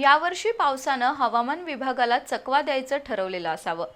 यावर्षी पावसानं हवामान विभागाला चकवा द्यायचं ठरवलेलं असावं.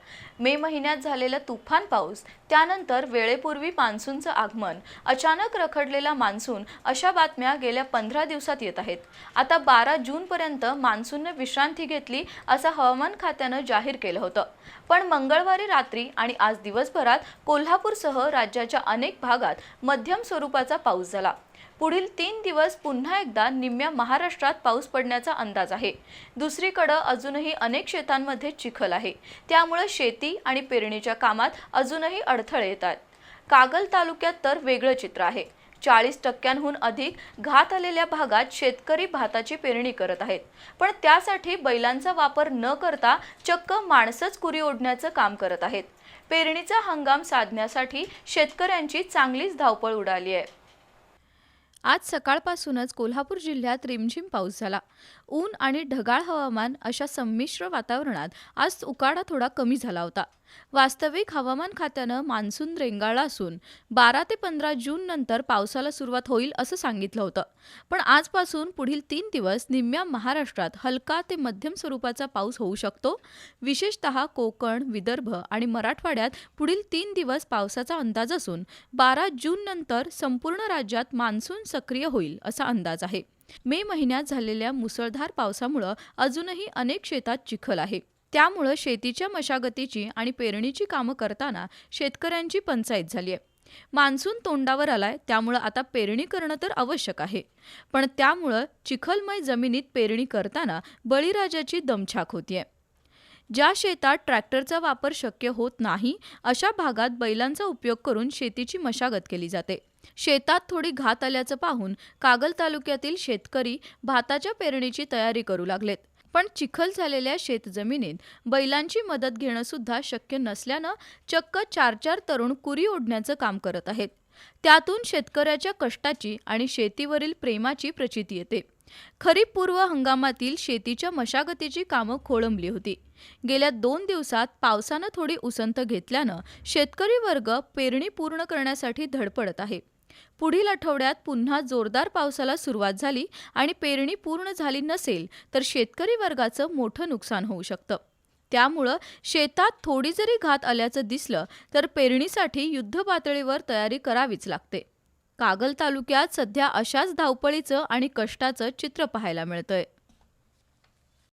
मे महिन्यात झालेला तुफान पाऊस त्यानंतर वेळेपूर्वी मान्सूनचं आगमन अचानक रखडलेला मान्सून अशा बातम्या गेल्या पंधरा दिवसात येत आहेत. आता बारा जूनपर्यंत मान्सूननं विश्रांती घेतली असं हवामान खात्यानं जाहीर केलं होतं. पण मंगळवारी रात्री आणि आज दिवसभरात कोल्हापूरसह राज्याच्या अनेक भागात मध्यम स्वरूपाचा पाऊस झाला. पुढील तीन दिवस पुन्हा एकदा निम्म्या महाराष्ट्रात पाऊस पडण्याचा अंदाज आहे. दुसरीकडं अजूनही अनेक शेतांमध्ये चिखल आहे. त्यामुळे शेती आणि पेरणीच्या कामात अजूनही अडथळे येतात. कागल तालुक्यात तर वेगळं चित्र आहे. चाळीस टक्क्यांहून अधिक घात आलेल्या भागात शेतकरी भाताची पेरणी करत आहेत. पण त्यासाठी बैलांचा वापर न करता चक्क माणसंच कुरी ओढण्याचं काम करत आहेत. पेरणीचा हंगाम साधण्यासाठी शेतकऱ्यांची चांगलीच धावपळ उडाली आहे. आज सकाळपासूनच कोल्हापूर जिल्ह्यात रिमझिम पाऊस झाला. ऊन आणि ढगाळ हवामान अशा संमिश्र वातावरणात आज उकाडा थोडा कमी झाला होता. वास्तविक हवामान खात्यानं मान्सून रेंगाळला असून बारा ते पंधरा जून नंतर पावसाला सुरुवात होईल असं सांगितलं होतं. पण आजपासून पुढील तीन दिवस निम्म्या महाराष्ट्रात हलका ते मध्यम स्वरूपाचा पाऊस होऊ शकतो. विशेषतः कोकण विदर्भ आणि मराठवाड्यात पुढील तीन दिवस पावसाचा अंदाज असून बारा जून नंतर संपूर्ण राज्यात मान्सून सक्रिय होईल असा अंदाज आहे. मे महिन्यात झालेल्या मुसळधार पावसामुळं अजूनही अनेक शेतात चिखल आहे. त्यामुळं शेतीच्या मशागतीची आणि पेरणीची कामं करताना शेतकऱ्यांची पंचायत झाली आहे. मान्सून तोंडावर आलाय त्यामुळं आता पेरणी करणं तर आवश्यक आहे. पण त्यामुळं चिखलमय जमिनीत पेरणी करताना बळीराजाची दमछाक होतीये. ज्या शेतात ट्रॅक्टरचा वापर शक्य होत नाही अशा भागात बैलांचा उपयोग करून शेतीची मशागत केली जाते. शेतात थोडी घात आल्याचं पाहून कागल तालुक्यातील शेतकरी भाताच्या पेरणीची तयारी करू लागलेत. पण चिखल झालेल्या शेतजमिनीत बैलांची मदत घेणं सुद्धा शक्य नसल्यानं चक्क चार चार तरुण कुरी ओढण्याचं काम करत आहेत. त्यातून शेतकऱ्याच्या कष्टाची आणि शेतीवरील प्रेमाची प्रचिती येते. खरीप पूर्व हंगामातील शेतीच्या मशागतीची कामं खोळंबली होती. गेल्या दोन दिवसात पावसानं थोडी उसंत घेतल्यानं शेतकरी वर्ग पेरणी पूर्ण करण्यासाठी धडपडत आहे. पुढील आठवड्यात पुन्हा जोरदार पावसाला सुरुवात झाली आणि पेरणी पूर्ण झाली नसेल तर शेतकरी वर्गाचं मोठं नुकसान होऊ शकतं. त्यामुळं शेतात थोडी जरी घात आल्याचं दिसलं तर पेरणीसाठी युद्ध पातळीवर तयारी करावीच लागते. कागल तालुक्यात सध्या अशाच धावपळीचं आणि कष्टाचं चित्र पाहायला मिळतंय.